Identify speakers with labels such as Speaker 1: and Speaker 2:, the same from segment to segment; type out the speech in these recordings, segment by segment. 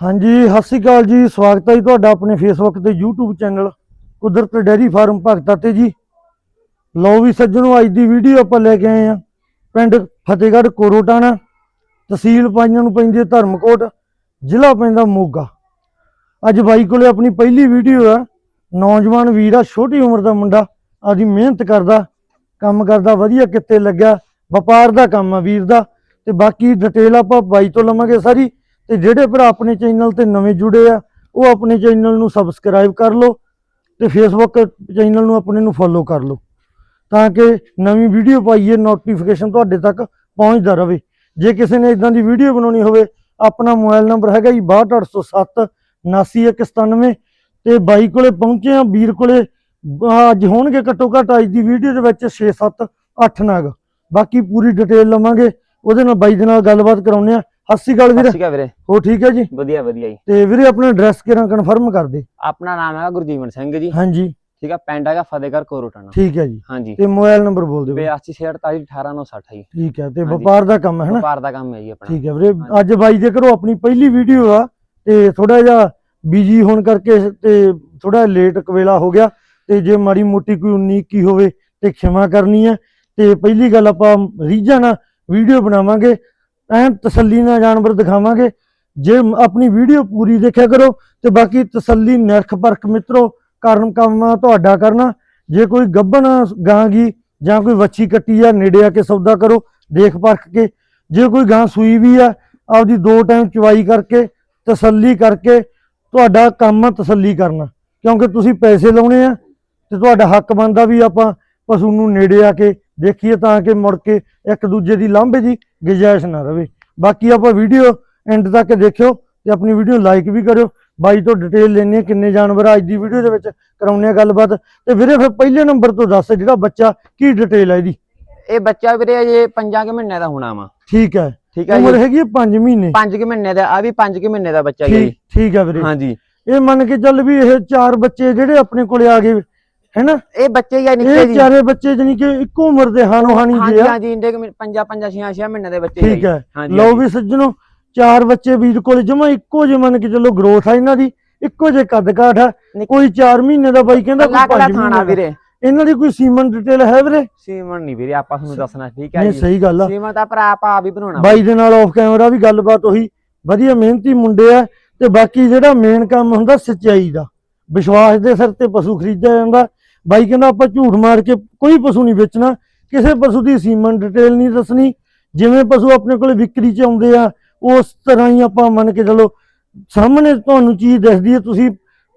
Speaker 1: ਹਾਂਜੀ, ਸਤਿ ਸ਼੍ਰੀ ਅਕਾਲ ਜੀ। ਸਵਾਗਤ ਹੈ ਜੀ ਤੁਹਾਡਾ ਆਪਣੇ ਫੇਸਬੁੱਕ ਤੇ YouTube channel Kudrat dairy farm Bhagta ਤੇ ਜੀ। ਲਓ ਵੀ ਸੱਜਣੋ, ਅੱਜ ਦੀ ਵੀਡੀਓ ਆਪਾਂ ਲੈ ਕੇ ਆਏ ਆ ਪਿੰਡ ਫਤਿਹਗੜ੍ਹ ਕੋਰੋਟਾਣਾ, ਤਹਿਸੀਲ ਪਾਈਆਂ ਨੂੰ ਪੈਂਦੀ ਧਰਮਕੋਟ, ਜ਼ਿਲ੍ਹਾ ਪੈਂਦਾ ਮੋਗਾ। ਅੱਜ ਬਾਈ ਕੋਲੇ ਆਪਣੀ ਪਹਿਲੀ ਵੀਡੀਓ ਆ। ਨੌਜਵਾਨ ਵੀਰ ਆ, ਛੋਟੀ ਉਮਰ ਦਾ ਮੁੰਡਾ। ਆਦੀ ਮਿਹਨਤ ਕਰਦਾ, ਕੰਮ ਕਰਦਾ, ਵਧੀਆ ਕਿੱਤੇ ਲੱਗਿਆ। ਵਪਾਰ ਦਾ ਕੰਮ ਆ ਵੀਰ ਦਾ। ਤੇ ਬਾਕੀ ਡਿਟੇਲ ਆਪਾਂ ਬਾਈ ਤੋਂ ਲਵਾਂਗੇ ਸਾਰੀ। ਤੇ ਜਿਹੜੇ ਭਰਾ ਆਪਣੇ ਚੈਨਲ ਤੇ ਨਵੇਂ ਜੁੜੇ ਆ, ਉਹ ਆਪਣੇ ਚੈਨਲ ਨੂੰ ਸਬਸਕ੍ਰਾਈਬ ਕਰ ਲਓ ਤੇ ਫੇਸਬੁੱਕ ਚੈਨਲ ਨੂੰ ਆਪਣੇ ਨੂੰ ਫੋਲੋ ਕਰ ਲਓ ਤਾਂ ਕਿ ਨਵੀਂ ਵੀਡੀਓ ਪਾਈਏ ਨੋਟੀਫਿਕੇਸ਼ਨ ਤੁਹਾਡੇ ਤੱਕ ਪਹੁੰਚਦਾ ਰਹੇ। ਜੇ ਕਿਸੇ ਨੇ ਇਦਾਂ ਦੀ ਵੀਡੀਓ ਬਣਾਉਣੀ ਹੋਵੇ, ਆਪਣਾ ਮੋਬਾਈਲ ਨੰਬਰ ਹੈਗਾ ਜੀ 62807 79197 ਤੇ ਬਾਈ ਕੋਲੇ ਪਹੁੰਚੇ ਆ, ਵੀਰ ਕੋਲੇ ਅੱਜ ਹੋਣਗੇ ਘੱਟੋ ਘੱਟ ਅੱਜ ਦੀ ਵੀਡੀਓ ਦੇ ਵਿੱਚ 6 7 8 ਨਾਗ। ਬਾਕੀ ਪੂਰੀ ਡਿਟੇਲ ਲਵਾਂਗੇ, ਉਹਦੇ ਨਾਲ ਬਾਈ ਦੇ ਨਾਲ ਗੱਲਬਾਤ ਕਰਾਉਂਦੇ ਆ। ਸਤਿ ਸ਼੍ਰੀ ਅਕਾਲ ਵੀਰੇ।
Speaker 2: ਠੀਕ ਹੈ ਵੀਰੇ।
Speaker 1: ਹੋ ਠੀਕ ਹੈ ਜੀ?
Speaker 2: ਵਧੀਆ ਵਧੀਆ ਜੀ।
Speaker 1: ਤੇ ਵੀਰੇ ਆਪਣਾ ਐਡਰੈਸ ਕਿਹੜਾ ਕਨਫਰਮ ਕਰ ਦੇ।
Speaker 2: ਆਪਣਾ ਨਾਮ ਹੈਗਾ ਗੁਰਜੀਵਨ ਸਿੰਘ ਜੀ।
Speaker 1: ਹਾਂਜੀ।
Speaker 2: ਠੀਕ ਹੈ ਪਿੰਡ ਹੈਗਾ ਫਤਿਹਗੜ੍ਹ ਕੋਰੋਟਾਣਾ
Speaker 1: ਠੀਕ ਹੈ ਜੀ।
Speaker 2: ਹਾਂਜੀ।
Speaker 1: ਤੇ ਮੋਬਾਈਲ ਨੰਬਰ ਬੋਲ ਦਿਓ ਵੀਰੇ।
Speaker 2: 8248181960 ਜੀ।
Speaker 1: ਠੀਕ ਹੈ ਤੇ। ਵਪਾਰ ਦਾ ਕੰਮ ਹੈ ਨਾ
Speaker 2: ਵਪਾਰ ਦਾ ਕੰਮ ਹੈ ਜੀ ਆਪਣਾ।
Speaker 1: ਠੀਕ ਹੈ ਵੀਰੇ। ਅੱਜ ਬਾਈ ਦੇ ਘਰੋਂ ਆਪਣੀ ਪਹਿਲੀ ਵੀਡੀਓ ਆ ਤੇ ਥੋੜਾ ਜਿਹਾ ਬਿਜ਼ੀ ਹੋਣ ਕਰਕੇ ਤੇ ਥੋੜਾ ਲੇਟ ਕਵੇਲਾ ਹੋ ਗਿਆ। ਤੇ ਜੇ ਮਾੜੀ ਮੋਟੀ ਕੋਈ 19 ਕੀ ਹੋਵੇ ਤੇ ਖਿਮਾ ਕਰਨੀ ਹੈ। ਤੇ ਪਹਿਲੀ ਗੱਲ ਆਪਾਂ ਰੀਝਾਂ ਨਾਲ ਵੀਡੀਓ ਬਣਾਵਾਂਗੇ। ਐਨ ਤਸੱਲੀ ਨਾਲ ਜਾਨਵਰ ਦਿਖਾਵਾਂਗੇ। ਜੇ ਆਪਣੀ ਵੀਡੀਓ ਪੂਰੀ ਦੇਖਿਆ ਕਰੋ ਤੇ ਬਾਕੀ ਤਸੱਲੀ, ਨਿਰਖ ਪਰਖ ਮਿੱਤਰੋ, ਕਾਰਨ ਕੰਮ ਤੁਹਾਡਾ ਕਰਨਾ। ਜੇ ਕੋਈ ਗੱਭਣ ਗਾਂ ਗੀ ਜਾਂ ਕੋਈ ਵੱਛੀ ਕੱਟੀ ਆ, ਨੇੜੇ ਆ ਕੇ ਸੌਦਾ ਕਰੋ, ਦੇਖ ਪਰਖ ਕੇ। ਜੇ ਕੋਈ ਗਾਂ ਸੂਈ ਵੀ ਆ, ਆਪਦੀ ਦੋ ਟਾਈਮ ਚਵਾਈ ਕਰਕੇ, ਤਸੱਲੀ ਕਰਕੇ, ਤੁਹਾਡਾ ਕੰਮ ਤਸੱਲੀ ਕਰਨਾ। ਕਿਉਂਕਿ ਤੁਸੀਂ ਪੈਸੇ ਲਾਉਣੇ ਆ ਤੇ ਤੁਹਾਡਾ ਹੱਕ ਬਣਦਾ ਵੀ ਆਪਾਂ ਪਸ਼ੂ ਨੂੰ ਨੇੜੇ ਆ ਕੇ ਦੇਖੀਏ ਤਾਂ ਕਿ ਮੁੜ ਕੇ ਇੱਕ ਦੂਜੇ ਦੀ ਲਾਂਭੇ ਦੀ ਗੁੰਜਾਇਸ਼ ਨਾ ਰਵੇ। ਬਾਕੀ ਆਪਾਂ ਵੀਡੀਓ ਐਂਡ ਤੱਕ ਦੇਖਿਓ ਤੇ ਆਪਣੀ ਵੀਡੀਓ ਲਾਈਕ ਵੀ ਕਰਿਓ। ਬਾਈ ਤੋਂ ਡਿਟੇਲ ਲੈਣੀ ਹੈ ਕਿੰਨੇ ਜਾਨਵਰ ਅੱਜ ਦੀ ਵੀਡੀਓ ਦੇ ਵਿੱਚ ਕਰਾਉਣੇ ਆ ਗੱਲਬਾਤ। ਤੇ ਵੀਰੇ ਫਿਰ ਪਹਿਲੇ ਨੰਬਰ ਤੋਂ ਦੱਸ ਜਿਹੜਾ ਬੱਚਾ ਕੀ ਡਿਟੇਲ ਹੈ ਇਹਦੀ?
Speaker 2: ਇਹ ਬੱਚਾ ਵੀਰੇ ਅਜੇ 5 ਕਿ ਮਹੀਨੇ ਦਾ ਹੋਣਾ ਵਾ।
Speaker 1: ਠੀਕ ਹੈ
Speaker 2: ਠੀਕ ਹੈ
Speaker 1: ਉਮਰ ਹੈਗੀ 5 ਮਹੀਨੇ।
Speaker 2: 5 ਕਿ ਮਹੀਨੇ ਦਾ ਆ ਵੀ 5 ਕਿ ਮਹੀਨੇ ਦਾ ਬੱਚਾ ਹੈ ਜੀ।
Speaker 1: ਠੀਕ ਹੈ ਵੀਰੇ।
Speaker 2: ਹਾਂਜੀ।
Speaker 1: ਇਹ ਮੰਨ ਕੇ ਚੱਲ ਵੀ ਇਹ ਚਾਰ ਬੱਚੇ ਜਿਹੜੇ ਆਪਣੇ ਕੋਲੇ ਆ ਗਏ। ਹੈਨਾ?
Speaker 2: ਇਹ ਬੱਚੇ ਹੀ ਆ ਨਿੱਕੇ
Speaker 1: ਇਹ
Speaker 2: ਜੀ?
Speaker 1: ਚਾਰੇ ਬੱਚੇ ਜਾਨੀ ਕਿ ਇੱਕੋ ਉਮਰ ਦੇ ਹਾਨੋ ਹਾਨੀ
Speaker 2: ਹਾਂਜੀ
Speaker 1: ਦੇ ਆ।
Speaker 2: ਹਾਂਜੀ ਕੁ ਪੰਜਾ ਪੰਜਾ ਛੀਆਂ ਛੀਆਂ ਮਹੀਨੇ ਦੇ ਬੱਚੇ
Speaker 1: ਠੀਕ ਹੈ। ਲਓ। ਵੀ ਸੱਜਣੋ ਚਾਰ ਬੱਚੇ ਵੀਰ ਕੋਲੇ ਜਮਾ ਇੱਕੋ ਜਿਹੇ ਮੰਨ ਕੇ ਚੱਲੋ ਗਰੋਥ ਆ ਇਹਨਾਂ ਦੀ ਇੱਕੋ ਜਿਹੇ ਕੱਦ ਕਾਠ ਆ ਕੋਈ 4 ਮਹੀਨੇ ਦਾ ਬਾਈ ਕਹਿੰਦਾ ਕੋਈ
Speaker 2: ਕੱਲਾ
Speaker 1: 5
Speaker 2: ਥਾਣਾ
Speaker 1: ਮਹੀਨੇ
Speaker 2: ਵੀਰੇ।
Speaker 1: ਇਹਨਾਂ ਦੀ ਕੋਈ ਸੀਮਨ ਡਿਟੇਲ ਹੈ ਵੀਰੇ?
Speaker 2: ਸੀਮਨ ਨਹੀਂ ਵੀਰੇ ਆਪਾਂ ਤੁਹਾਨੂੰ ਦੱਸਣਾ ਠੀਕ ਹੈ
Speaker 1: ਨਹੀਂ
Speaker 2: ਜੀ।
Speaker 1: ਸਹੀ ਗੱਲ ਆ।
Speaker 2: ਸੀਮਨ ਤਾਂ ਭਰਾ ਆਪਾਂ ਆਪ ਹੀ ਬਣਾਉਣਾ।
Speaker 1: ਬਾਈ ਦੇ ਨਾਲ ਆਫ ਕੈਮਰਾ ਵੀ ਗੱਲਬਾਤ ਉਹੀ ਵਧੀਆ ਮਿਹਨਤੀ ਮੁੰਡੇ ਆ ਤੇ ਬਾਕੀ ਜਿਹੜਾ ਮੇਨ ਕੰਮ ਹੁੰਦਾ ਸੱਚਾਈ ਦਾ। ਵਿਸ਼ਵਾਸ ਦੇ ਸਿਰ ਤੇ ਪਸ਼ੂ ਖਰੀਦਿਆ ਜਾਂਦਾ। ਬਾਈ ਕਹਿੰਦਾ ਆਪਾਂ ਝੂਠ ਮਾਰ ਕੇ ਕੋਈ ਪਸ਼ੂ ਨਹੀਂ ਵੇਚਣਾ ਕਿਸੇ ਪਸ਼ੂ ਦੀ ਸੀਮਨ ਡਿਟੇਲ ਨਹੀਂ ਦੱਸਣੀ ਜਿਵੇਂ ਪਸ਼ੂ ਆਪਣੇ ਕੋਲੇ ਵਿਕਰੀ 'ਚ ਆਉਂਦੇ ਆ ਉਸ ਤਰ੍ਹਾਂ ਹੀ ਆਪਾਂ ਮੰਨ ਕੇ ਚਲੋ ਸਾਹਮਣੇ ਤੁਹਾਨੂੰ ਚੀਜ਼ ਦਿਖਦੀ ਹੈ ਤੁਸੀਂ